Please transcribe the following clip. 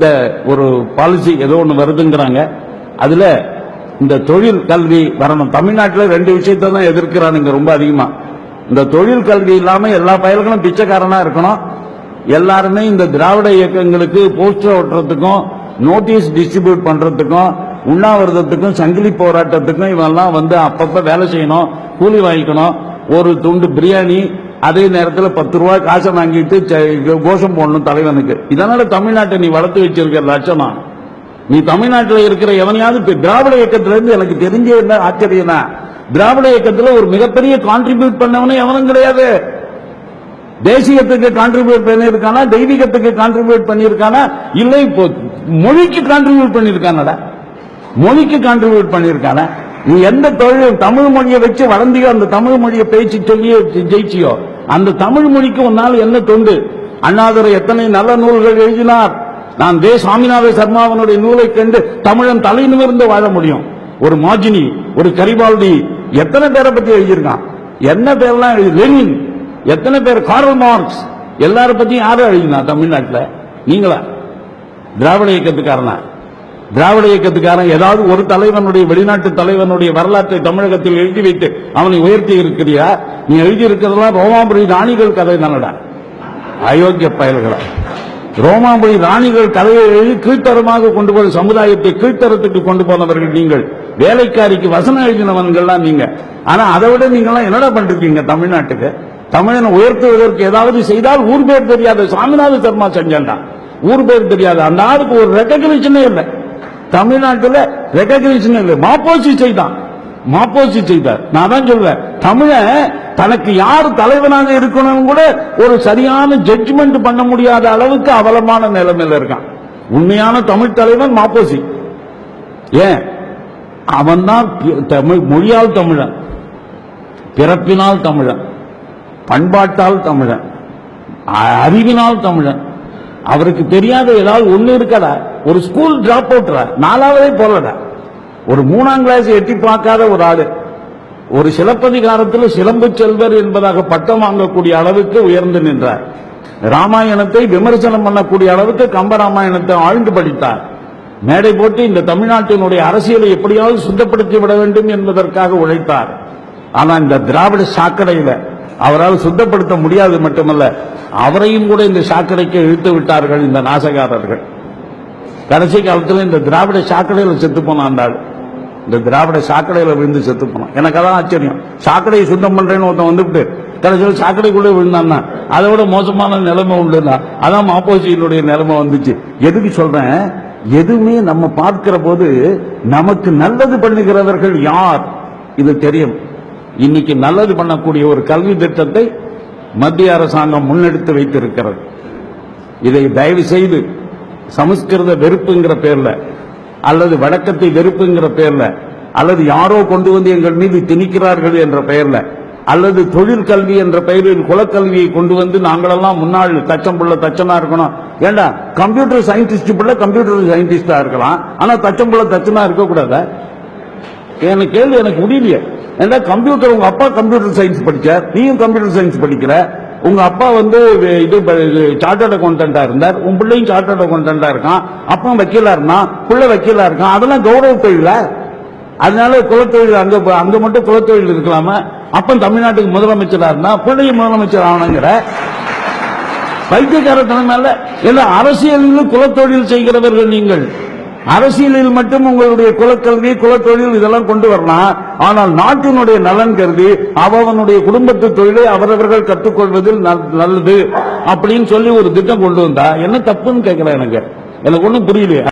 இந்த ஒரு பாலிசி ஏதோ ஒன்று வருதுங்கிறாங்க. அதுல இந்த தொழில் கல்வி வரணும். தமிழ்நாட்டில் ரெண்டு விஷயத்தை தான் எதிர்க்கிறானுங்க ரொம்ப அதிகமா. இந்த தொழில் கல்வி இல்லாம எல்லா பயல்களும் பிச்சைக்காரனா இருக்கணும். எல்லாருமே இந்த திராவிட இயக்கங்களுக்கு போஸ்டர் ஓட்டுறதுக்கும் நோட்டீஸ் டிஸ்ட்ரிபியூட் பண்றதுக்கும் உண்ணாவிரதத்துக்கும் சங்கிலி போராட்டத்துக்கும் இவெல்லாம் வந்து அப்பப்ப வேலை செய்யணும். கூலி வாங்கிக்கணும். ஒரு துண்டு பிரியாணி அதே நேரத்தில் பத்து ரூபாய் காசை வாங்கிட்டு கோஷம் போடணும் தலைவனுக்கு. இதனால தமிழ்நாட்டை நீ வளர்த்து வச்சிருக்கிற லட்சணம். நீ தமிழ்நாட்டில் இருக்கிற எவனையாவது இப்ப திராவிட இயக்கத்திலிருந்து எனக்கு தெரிஞ்ச என்ன ஆச்சரியம்னா திராவிட இயக்கத்தில் ஒரு மிகப்பெரிய கான்ட்ரிபியூட் பண்ணவனே எவனும் கிடையாது. தேசியத்துக்கு கான்ட்ரிபியூட் பண்ணியிருக்கானா தெய்வீகத்துக்கு கான்ட்ரிபியூட் பண்ணியிருக்கானா இல்லை இப்போ மொழிக்கு கான்ட்ரிபியூட் பண்ணியிருக்கானடா? மொழிக்கு கான்ட்ரிபியூட் பண்ணியிருக்கானா? நீ எந்த தொழில் தமிழ் மொழியை வச்சு வளர்ந்தியோ அந்த தமிழ் மொழியை பேச்சு சொல்லியோ ஜெயிச்சியோ அந்த தமிழ் மொழிக்கு உன்னால் என்ன தொண்டு? அண்ணாதுரை எத்தனை நல்ல நூல்கள் எழுதினார்? நான் வே சாமிநாத சர்மாவனுடைய நூலை கண்டு தமிழன் தலை நிமிர்ந்து வாழ முடியும். ஒரு மாஜினி ஒரு கரிபால்டி எத்தனை பேரை பத்தி எழுதியிருக்கான்? என்ன பேர்லாம் எழுதி? லெனின் எத்தனை பேர்? Karl Marx. எல்லார பத்தியும் யாரும் எழுதினா தமிழ்நாட்டில்? நீங்களா? திராவிட இயக்கத்துக்காரனா? திராவிட இயக்கத்துக்காரன் ஏதாவது ஒரு தலைவனுடைய வெளிநாட்டு தலைவனுடைய வரலாற்றை தமிழகத்தில் எழுதி வைத்து அவனை உயர்த்தி இருக்கிறியா? நீ எழுதி இருக்கிறதெல்லாம் ரோமாபுரி ராணிகள் கதை தானடா. அயோக்கிய பயல்களா. ரோமாபுரி ராணிகள் கதையை எழுதி கீழ்த்தரமாக கொண்டு போய் சமுதாயத்தை கீழ்த்தரத்துக்கு கொண்டு போனவர்கள் நீங்கள். வேலைக்காரிக்கு வசனம் எழுதினவன்கள்லாம் நீங்க. ஆனா அதை விட நீங்களாம் என்னடா பண்றீங்க தமிழ்நாட்டுக்கு? தமிழனை உயர்த்துவதற்கு ஏதாவது செய்தால் ஊர் பேர் தெரியாத சாமிநாத சர்மா செஞ்சான்டா. ஊர் பேர் தெரியாது அந்த ஆளுக்கு ஒரு ரெக்கக்னிஷனே இல்லை. தமிழ்நாட்டுல ரெக்கக்னிஷன் இல்லை. மாப்போசி செய்தான். மாப்போசி செய்தார். நான் தான் சொல்வேன். தமிழன் தனக்கு யார் தலைவனாக இருக்கணும் கூட ஒரு சரியான ஜட்ஜ்மெண்ட் பண்ண முடியாத அளவுக்கு அவலமான நிலைமையில இருக்கான். உண்மையான தமிழ் தலைவன் மாப்போசி ஏன்? அவன் தான் தமிழ் மொழியால் தமிழன். பிறப்பினால் தமிழன். பண்பாட்டால் தமிழன். அ- அறிவினால் தமிழன். அவருக்கு தெரியாத ஏதாவது ஒண்ணு இருக்கடா? ஒரு ஸ்கூல் டிராப் அவுட்ரா நாலாவதே போலடா. ஒரு மூணாம் கிளாஸ் எட்டி பார்க்காத ஒரு ஆளு. ஒரு சிலப்பதிகாரத்தில் சிலம்பு செல்வர் என்பதாக பட்டம் வாங்கக்கூடிய அளவுக்கு உயர்ந்து நின்றார். ராமாயணத்தை விமர்சனம் பண்ணக்கூடிய அளவுக்கு கம்ப ராமாயணத்தை ஆழ்ந்து படித்தார். மேடை போட்டு இந்த தமிழ்நாட்டினுடைய அரசியலை எப்படியாவது சுத்தப்படுத்தி விட வேண்டும் என்பதற்காக உழைத்தார். ஆனால் இந்த திராவிட சாக்கடையில அவரால் சுத்தப்படுத்த முடியாது மட்டுமல்ல அவரையும் கூட இந்த சாக்கடைக்கு இழுத்து விட்டார்கள் இந்த நாசகாரர்கள். கடைசி காலத்தில் இந்த திராவிட சாக்கடையில் செத்து போனாண்டாள் இந்த திராவிட சாக்கடையில் விழுந்து செத்து போனான். எனக்கு அதான் ஆச்சரியம். சாக்கடையை சுத்தம் பண்ணுறேன்னு ஒருத்தன் வந்துவிட்டு கடைசியில் சாக்கடைக்குள்ளே விழுந்தான்னா அதை விட மோசமான நிலைமை உண்டுன்னா அதான் ஆப்போசிட்டினுடைய நிலைமை வந்துச்சு. எதுக்கு சொல்கிறேன் எதுவுமே நம்ம பார்க்கிற போது நமக்கு நல்லது பண்ணுகிறவர்கள் யார்? இது தெரியும். இன்னைக்கு நல்லது பண்ணக்கூடிய ஒரு கல்வி திட்டத்தை மத்திய அரசாங்கம் முன்னெடுத்து வைத்திருக்கிறது. இதை தயவு செய்து சமஸ்கிருத வெறுப்புங்கிற பேர்ல அல்லது வழக்கத்தை வெறுப்புங்கிற பெயர்ல அல்லது யாரோ கொண்டு வந்து எங்கள் மீது திணிக்கிறார்கள் என்ற பெயர்ல அல்லது தொழில் கல்வி என்ற பெயரில் குலக்கல்வியை கொண்டு வந்து நாங்களெல்லாம் முன்னாள் தச்சம் புள்ள தச்சனா இருக்கணும். ஏண்டா கம்ப்யூட்டர் சயின்டிஸ்ட் புள்ள கம்ப்யூட்டர் சயின்டிஸ்டா இருக்கலாம் ஆனா தச்சம் புள்ள தச்சனா இருக்கக்கூடாதா? எனக்கு கேள்வி எனக்கு முடியலையே. ஏன்னா கம்ப்யூட்டர் உங்க அப்பா கம்ப்யூட்டர் சயின்ஸ் படிச்சார் நீயும் கம்ப்யூட்டர் சயின்ஸ் படிக்கிற? உங்க அப்பா வந்து இது சார்ட்டர்ட் அக்கௌண்டா இருந்தார். உன் பிள்ளையும் சார்ட்டர்ட் அக்கௌண்டா இருக்கான். அப்பா வக்கீலா இருந்தான். பிள்ளை வக்கீலா இருக்கான். அதெல்லாம் கௌரவ தொழில? அதனால குலத்தொழில் அங்க அங்க மட்டும் குலத்தொழில் இருக்கலாமா? அப்பன் தமிழ்நாட்டுக்கு முதலமைச்சரா இருந்தா பிள்ளையும் முதலமைச்சர் ஆகணுங்கிற? பைத்தியக்காரத்தனம் இல்ல? அரசியலில் குலத்தொழில் செய்கிறவர்கள் நீங்கள். அரசியலில் மட்டும் உங்களுடைய குலக்கல்வி குலத்தொழில் இதெல்லாம் கொண்டு வரலாம். ஆனால் நாட்டினுடைய நலன் கருதி அவனுடைய குடும்பத்து தொழிலை அவரவர்கள் கற்றுக்கொள்வதில் நல்- நல்லது அப்படின்னு சொல்லி ஒரு திட்டம் கொண்டு வந்தா என்ன தப்புன்னு கேட்கிறேன் எனக்கு. எனக்கு ஒன்றும் புரியலையா.